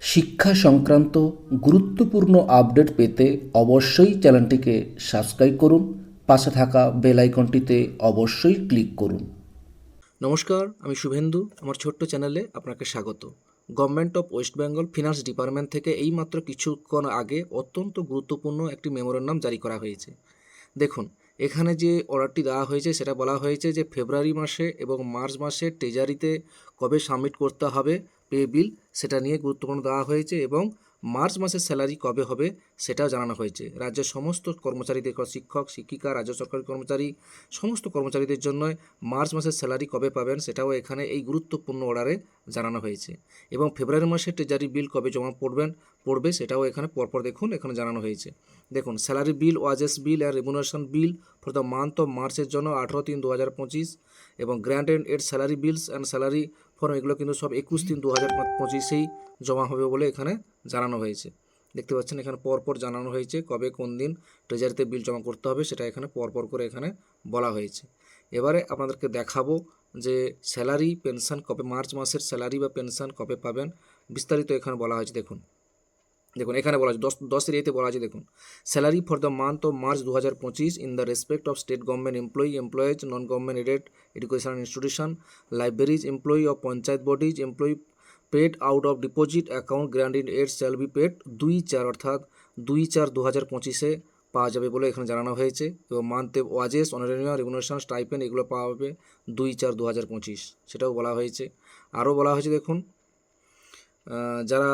শিক্ষা সংক্রান্ত গুরুত্বপূর্ণ আপডেট পেতে অবশ্যই চ্যানেলটিকে সাবস্ক্রাইব করুন, পাশে থাকা বেল আইকনটিতে অবশ্যই ক্লিক করুন। নমস্কার, আমি শুভেন্দু, আমার ছোট্ট চ্যানেলে আপনাকে স্বাগত। Government of West Bengal finance department থেকে এইমাত্র কিছুক্ষণ আগে অত্যন্ত গুরুত্বপূর্ণ একটি মেমোরেন্ডাম জারি করা হয়েছে। দেখুন এখানে যে অর্ডারটি দেওয়া হয়েছে, সেটা বলা হয়েছে যে ফেব্রুয়ারি মাসে এবং মার্চ মাসে ট্রেজারিতে কবে সাবমিট করতে হবে পে বিল সেটা নিয়ে গুরুত্বপূর্ণ দেওয়া হয়েছে এবং মার্চ মাসের স্যালারি কবে হবে সেটাও জানানো হয়েছে। রাজ্যের সমস্ত কর্মচারীদের শিক্ষক, শিক্ষিকা, রাজ্য সরকারি কর্মচারী, সমস্ত কর্মচারীদের জন্য মার্চ মাসের স্যালারি কবে পাবেন সেটাও এখানে এই গুরুত্বপূর্ণ অর্ডারে জানানো হয়েছে। এবং ফেব্রুয়ারি মাসে ট্রেজারি বিল কবে জমা পড়বেন, পড়বে সেটাও এখানে পরপর দেখুন, এখানে জানানো হয়েছে। দেখুন salary bill wages bill and remuneration bill for the month of মার্চের জন্য আঠেরো তিন দু হাজার পঁচিশ এবং grand and aid salary bills and salary form এগুলো কিন্তু সব একুশ তিন দু হাজার পঁচিশেই জমা হবে বলে এখানে জানানো হয়েছে। দেখতে পাচ্ছেন এখানে পরপর জানানো হয়েছে কবে কোন দিন ট্রেজারিতে বিল জমা করতে হবে সেটা এখানে পরপর করে এখানে বলা হয়েছে। এবারে আপনাদেরকে দেখাবো যে স্যালারি পেনশন কবে মার্চ মাসের স্যালারি বা পেনশন কবে পাবেন, বিস্তারিত এখানে বলা হয়েছে। দেখুন। দেখুন, এখানে বলা আছে, দশ দশের এতে বলা আছে, দেখুন salary for the month of March দু হাজার পঁচিশ in the respect of state government employee employees non government aided educational institution libraries employee of panchayat bodies employee paid out of deposit account granted aid shall be paid দুই চার, অর্থাৎ দুই চার দু হাজার পঁচিশে পাওয়া যাবে বলে এখানে জানানো হয়েছে। এবং মান্থে ওয়াজেস অনারেনিয়া রেগুলেশন স্টাইপেন এগুলো পাওয়া যাবে দুই চার দু হাজার পঁচিশ, সেটাও বলা হয়েছে। আরও বলা হয়েছে, দেখুন যারা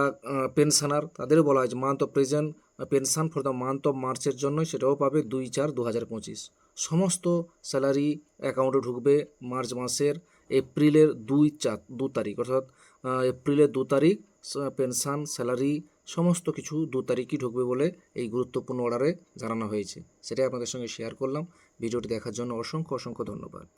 পেনশনার, তাদেরও বলা হয়েছে, month of present pension for the month of মার্চের জন্য সেটাও পাবে দুই চার দু হাজার পঁচিশ। সমস্ত স্যালারি অ্যাকাউন্টে ঢুকবে মার্চ মাসের এপ্রিলের দুই চার দু তারিখ অর্থাৎ এপ্রিলের দু তারিখ পেনশন, স্যালারি, সমস্ত কিছু দু তারিখই ঢুকবে বলে এই গুরুত্বপূর্ণ অর্ডারে জানানো হয়েছে। সেটাই আপনাদের সঙ্গে শেয়ার করলাম। ভিডিওটি দেখার জন্য অসংখ্য অসংখ্য ধন্যবাদ।